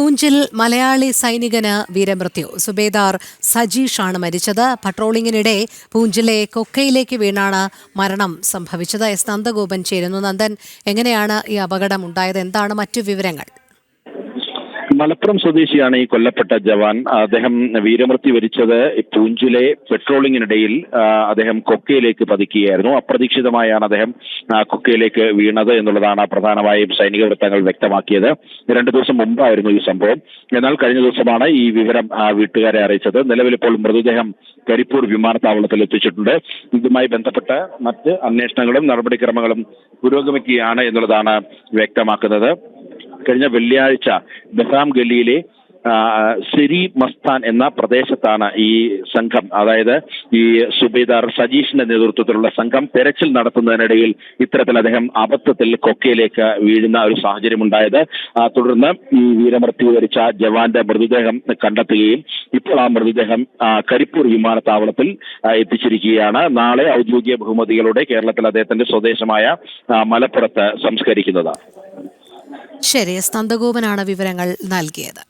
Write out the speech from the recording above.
പൂഞ്ചിൽ മലയാളി സൈനികന് വീരമൃത്യു. സുബേദാർ സജീഷാണ് മരിച്ചത്. പട്രോളിങ്ങിനിടെ പൂഞ്ചിലെ കൊക്കയിലേക്ക് വീണാണ് മരണം സംഭവിച്ചത്. എസ് നന്ദഗോപൻ ചേരുന്നു. നന്ദൻ എങ്ങനെയാണ് ഈ അപകടം ഉണ്ടായത്? എന്താണ് മറ്റു വിവരങ്ങൾ? മലപ്പുറം സ്വദേശിയാണ് ഈ കൊല്ലപ്പെട്ട ജവാൻ. അദ്ദേഹം വീരമൃത്യു വരിച്ചത് പൂഞ്ചിലെ പെട്രോളിങ്ങിനിടയിൽ അദ്ദേഹം കൊക്കയിലേക്ക് പതിക്കുകയായിരുന്നു. അപ്രതീക്ഷിതമായാണ് അദ്ദേഹം കൊക്കയിലേക്ക് വീണത് എന്നുള്ളതാണ് പ്രധാനമായും സൈനിക വൃത്തങ്ങൾ വ്യക്തമാക്കിയത്. രണ്ടു ദിവസം മുമ്പായിരുന്നു ഈ സംഭവം. എന്നാൽ കഴിഞ്ഞ ദിവസമാണ് ഈ വിവരം വീട്ടുകാരെ അറിയിച്ചത്. നിലവിലിപ്പോൾ മൃതദേഹം കരിപ്പൂർ വിമാനത്താവളത്തിൽ എത്തിച്ചിട്ടുണ്ട്. ഇതുമായി ബന്ധപ്പെട്ട മറ്റ് അന്വേഷണങ്ങളും നടപടിക്രമങ്ങളും പുരോഗമിക്കുകയാണ് എന്നുള്ളതാണ് വ്യക്തമാക്കുന്നത്. കഴിഞ്ഞ വെള്ളിയാഴ്ച ബഹാം ഗലിയിലെ ശരി മസ്താൻ എന്ന പ്രദേശത്താണ് ഈ സംഘം. അതായത് ഈ സുബേദാർ സജീഷിന്റെ നേതൃത്വത്തിലുള്ള സംഘം തെരച്ചിൽ നടത്തുന്നതിനിടയിൽ ഇത്തരത്തിൽ അദ്ദേഹം അബദ്ധത്തിൽ കൊക്കയിലേക്ക് വീഴുന്ന ഒരു സാഹചര്യം ഉണ്ടായത് തുടർന്ന് ഈ വീരമൃത്യു വരിച്ച ജവാന്റെ മൃതദേഹം കണ്ടെത്തുകയും ഇപ്പോൾ ആ മൃതദേഹം കരിപ്പൂർ വിമാനത്താവളത്തിൽ എത്തിച്ചിരിക്കുകയാണ്. നാളെ ഔദ്യോഗിക ബഹുമതികളോടെ കേരളത്തിൽ അദ്ദേഹത്തിന്റെ സ്വദേശമായ മലപ്പുറത്ത് സംസ്കരിക്കുന്നതാണ്. ശരി എസ് നന്ദഗോപനാണ് വിവരങ്ങൾ നൽകിയത്.